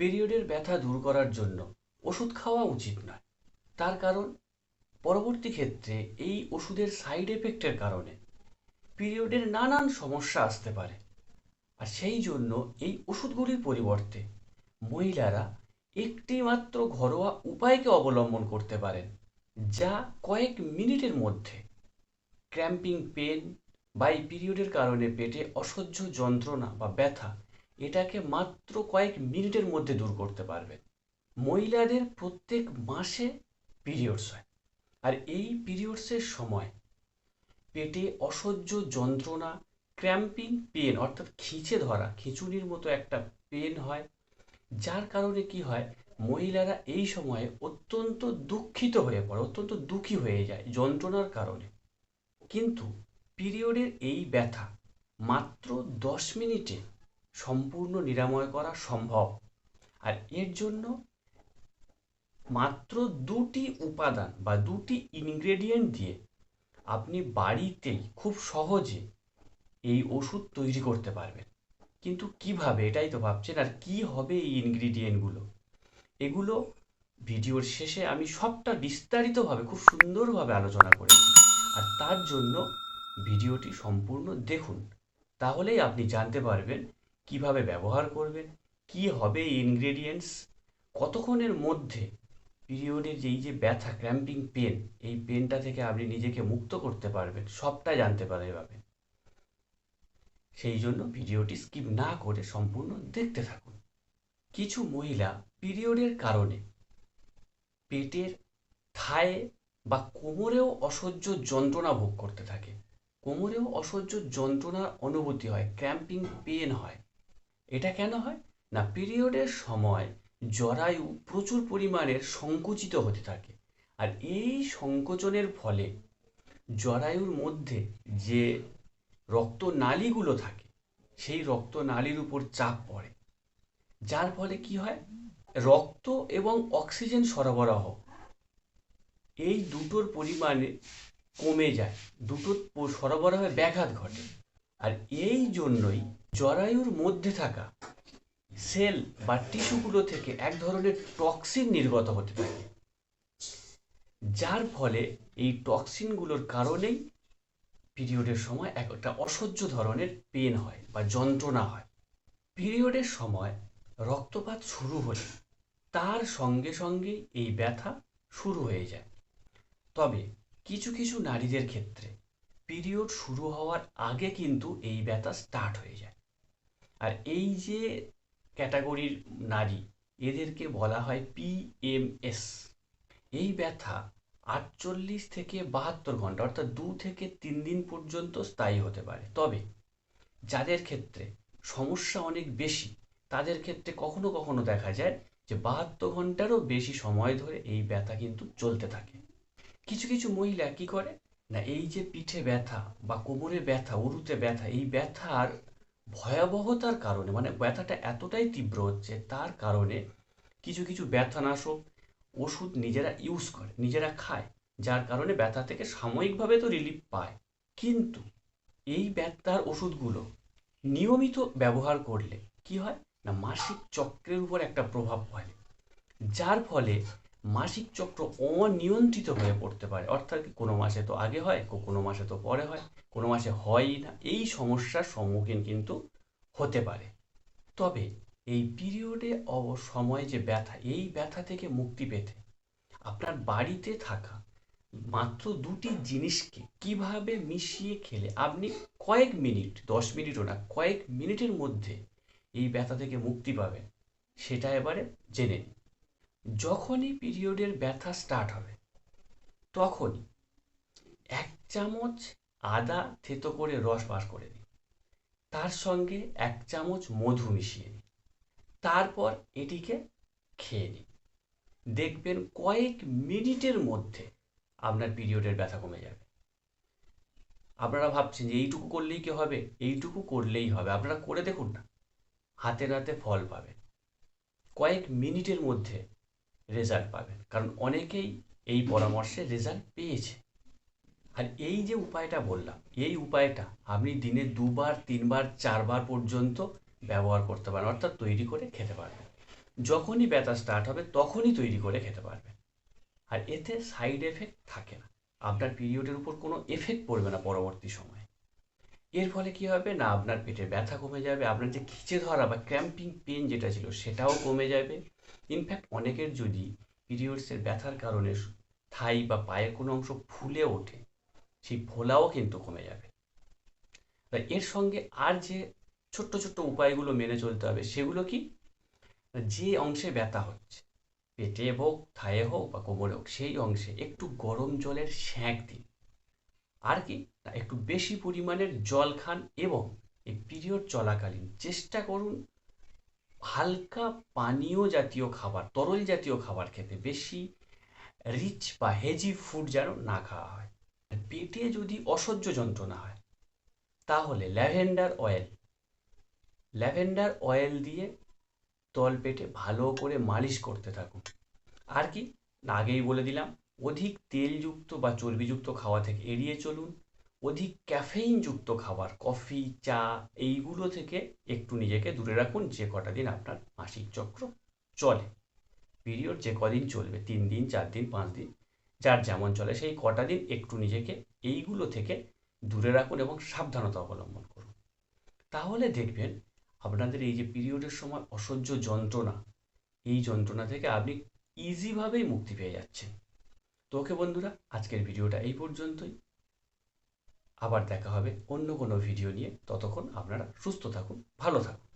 পিরিয়ডের ব্যথা দূর করার জন্য ওষুধ খাওয়া উচিত নয়। তার কারণ, পরবর্তী ক্ষেত্রে এই ওষুধের সাইড এফেক্টের কারণে পিরিয়ডের নানান সমস্যা আসতে পারে। আর সেই জন্য এই ওষুধগুলির পরিবর্তে মহিলারা একটি মাত্র ঘরোয়া উপায়কে অবলম্বন করতে পারেন, যা কয়েক মিনিটের মধ্যে ক্র্যাম্পিং পেন বা এই পিরিয়ডের কারণে পেটে অসহ্য যন্ত্রণা বা ব্যথা এটাকে মাত্র কয়েক মিনিটের মধ্যে দূর করতে পারবেন মহিলাদের প্রত্যেক মাসে পিরিয়ডস হয়। আর এই পিরিয়ডসের সময় পেটে অসহ্য যন্ত্রণা, ক্র্যাম্পিং পেন, অর্থাৎ খিঁচে ধরা, খিঁচুনির মতো একটা পেন হয়। যার কারণে কি হয়? মহিলারা এই সময়ে অত্যন্ত দুঃখিত হয়ে পড়ে, অত্যন্ত দুঃখী হয়ে যায় যন্ত্রণার কারণে। কিন্তু পিরিয়ডের এই ব্যথা মাত্র দশ মিনিটে সম্পূর্ণ নিরাময় করা সম্ভব। আর এর জন্য মাত্র দুটি উপাদান বা দুটি ইনগ্রেডিয়েন্ট দিয়ে আপনি বাড়িতেই খুব সহজে এই ওষুধ তৈরি করতে পারবেন। কিন্তু কীভাবে? এটাই তো ভাবছেন, আর কি হবে এই ইনগ্রিডিয়েন্টগুলো এগুলো ভিডিওর শেষে আমি সবটা বিস্তারিতভাবে, খুব সুন্দরভাবে আলোচনা করেছি। আর তার জন্য ভিডিওটি সম্পূর্ণ দেখুন। তাহলেই আপনি জানতে পারবেন কীভাবে ব্যবহার করবেন, কি হবে ইনগ্রেডিয়েন্টস কতক্ষণের মধ্যে পিরিয়ডের যেই যে ব্যথা ক্র্যাম্পিং পেন এই পেনটা থেকে আপনি নিজেকে মুক্ত করতে পারবেন সবটা জানতে পারবেন সেই জন্য ভিডিওটি স্কিপ না করে সম্পূর্ণ দেখতে থাকুন। কিছু মহিলা পিরিয়ডের কারণে পেটের থায়ে বা কোমরেও অসহ্য যন্ত্রণা ভোগ করতে থাকে। কোমরেও অসহ্য যন্ত্রণার অনুভূতি হয় ক্র্যাম্পিং পেন হয়। এটা কেন হয়? না পিরিয়ডের সময় জরায়ু প্রচুর পরিমাণে সংকুচিত হতে থাকে। আর এই সংকোচনের ফলে জরায়ুর মধ্যে যে রক্তনালীগুলো থাকে, সেই রক্তনালীর উপর চাপ পড়ে। যার ফলে কি হয়? রক্ত এবং অক্সিজেন সরবরাহ এই দুটোর পরিমাণে কমে যায়। দুটোর সরবরাহে ব্যাঘাত ঘটে। আর এই জন্যই জরায়ুর মধ্যে থাকা সেল বা টিস্যুগুলো থেকে এক ধরনের টক্সিন নির্গত হতে থাকে, যার ফলে এই টক্সিনগুলোর কারণেই পিরিয়ডের সময় একটা অসহ্য ধরনের পেন হয় বা যন্ত্রণা হয়। পিরিয়ডের সময় রক্তপাত শুরু হলে তার সঙ্গে সঙ্গে এই ব্যথা শুরু হয়ে যায়। তবে কিছু কিছু নারীদের ক্ষেত্রে পিরিয়ড শুরু হওয়ার আগে কিন্তু এই ব্যথা স্টার্ট হয়ে যায়। আর এই যে ক্যাটাগরির নারী, এদেরকে বলা হয় পিএমএস এই ব্যথা আটচল্লিশ থেকে বাহাত্তর ঘণ্টা, অর্থাৎ দু থেকে তিন দিন পর্যন্ত স্থায়ী হতে পারে। তবে যাদের ক্ষেত্রে সমস্যা অনেক বেশি, তাদের ক্ষেত্রে কখনো কখনো দেখা যায় যে বাহাত্তর ঘন্টারও বেশি সময় ধরে এই ব্যথা কিন্তু চলতে থাকে। কিছু কিছু মহিলা কি করে? না, এই যে পিঠে ব্যথা বা কোমরে ব্যথা, উরুতে ব্যথা, এই ব্যথার ভয়াবহতার কারণে মানে ব্যথাটা এতটাই তীব্র হচ্ছে, তার কারণে কিছু কিছু ব্যথানাশক ওষুধ নিজেরা ইউজ করে, নিজেরা খায়, যার কারণে ব্যথা থেকে সাময়িকভাবে তো রিলিফ পায়। কিন্তু এই ব্যথার ওষুধগুলো নিয়মিত ব্যবহার করলে কি হয়? না, মাসিক চক্রের উপর একটা প্রভাব পড়ে যার ফলে মাসিক চক্র অনিয়ন্ত্রিত হয়ে পড়তে পারে। অর্থাৎ কোনো মাসে তো আগে হয় কোনো মাসে তো পরে হয়, কোনো মাসে হয়ই না। এই সমস্যার সম্মুখীন কিন্তু হতে পারে। তবে এই পিরিয়ডে অব সময় যে ব্যথা, এই ব্যথা থেকে মুক্তি পেতে আপনার বাড়িতে থাকা মাত্র দুটি জিনিসকে কীভাবে মিশিয়ে খেলে, আপনি কয়েক মিনিট, দশ মিনিটও না, কয়েক মিনিটের মধ্যে এই ব্যথা থেকে মুক্তি পাবেন, সেটা এবারে জেনে নিন। যখনই পিরিয়ডের ব্যথা স্টার্ট হবে তখনই এক চামচ আদা থেতো করে রস বার করে নিন। তার সঙ্গে এক চামচ মধু মিশিয়ে নিন। তারপর এটিকে খেয়ে নিন। দেখবেন কয়েক মিনিটের মধ্যে আপনার পিরিয়ডের ব্যথা কমে যাবে। আপনারা ভাবছেন যে এইটুকু করলেই কি হবে? এইটুকু করলেই হবে। আপনারা করে দেখুন না। হাতে নাতে ফল পাবেন। কয়েক মিনিটের মধ্যে রেজাল্ট পাবেন কারণ অনেকেই এই পরামর্শে রেজাল্ট পেয়েছে। আর এই যে উপায়টা বললাম, এই উপায়টা আপনি দিনে দুবার, তিনবার, চারবার পর্যন্ত ব্যবহার করতে পারেন, অর্থাৎ তৈরি করে খেতে পারবেন। যখনই ব্যথা স্টার্ট হবে, তখনই তৈরি করে খেতে পারবেন। আর এতে সাইড এফেক্ট থাকে না। আপনার পিরিয়ডের উপর কোনো এফেক্ট পড়বে না পরবর্তী সময়ে। এর ফলে কি হবে? না, আপনার পেটে ব্যথা কমে যাবে, আপনার যে খিচে ধরা বা ক্র্যাম্পিং পেন যেটা ছিল, সেটাও কমে যাবে। ইনফ্যাক্ট অনেকের যদি পিরিয়ডসের ব্যথার কারণে থাই বা পায়ের কোনো অংশ ফুলে ওঠে, সেই ফোলাও কিন্তু কমে যাবে। এর সঙ্গে আর যে ছোট্ট ছোট্ট উপায়গুলো মেনে চলতে হবে, সেগুলো কি? যে অংশে ব্যথা হচ্ছে, পেটে হোক, থায়ে হোক বা কোমরে হোক, সেই অংশে একটু গরম জলের শ্যাঁক দিন। আর কি? একটু বেশি পরিমাণের জল খান এবং এই পিরিয়ড চলাকালীন চেষ্টা করুন হালকা পানীয় জাতীয় খাবার, তরল জাতীয় খাবার খেতে বেশি রিচ বা হেজি ফুড যেন না খাওয়া হয়। পেটে যদি অসহ্য যন্ত্রণা হয়, তাহলে ল্যাভেন্ডার অয়েল ল্যাভেন্ডার অয়েল দিয়ে তল পেটে ভালো করে মালিশ করতে থাকুন। আর কি? আগেই বলে দিলাম অধিক তেলযুক্ত বা চর্বিযুক্ত খাওয়া থেকে এড়িয়ে চলুন। অধিক ক্যাফেইনযুক্ত খাবার, কফি, চা, এইগুলো থেকে একটু নিজেকে দূরে রাখুন, যে কটা দিন আপনার মাসিক চক্র চলে। পিরিয়ড যে কদিন চলবে, তিন দিন, চার দিন, পাঁচ দিন, যার যেমন চলে সেই কটা দিন একটু নিজেকে এইগুলো থেকে দূরে রাখুন এবং সাবধানতা অবলম্বন করুন। তাহলে দেখবেন আপনাদের এই যে পিরিয়ডের সময় অসহ্য যন্ত্রণা, এই যন্ত্রণা থেকে আপনি ইজিভাবেই মুক্তি পেয়ে যাচ্ছেন। তো ওকে বন্ধুরা, আজকের ভিডিওটা এই পর্যন্তই। আবার দেখা হবে অন্য কোনো ভিডিও নিয়ে। ততক্ষণ আপনারা সুস্থ থাকুন, ভালো থাকুন।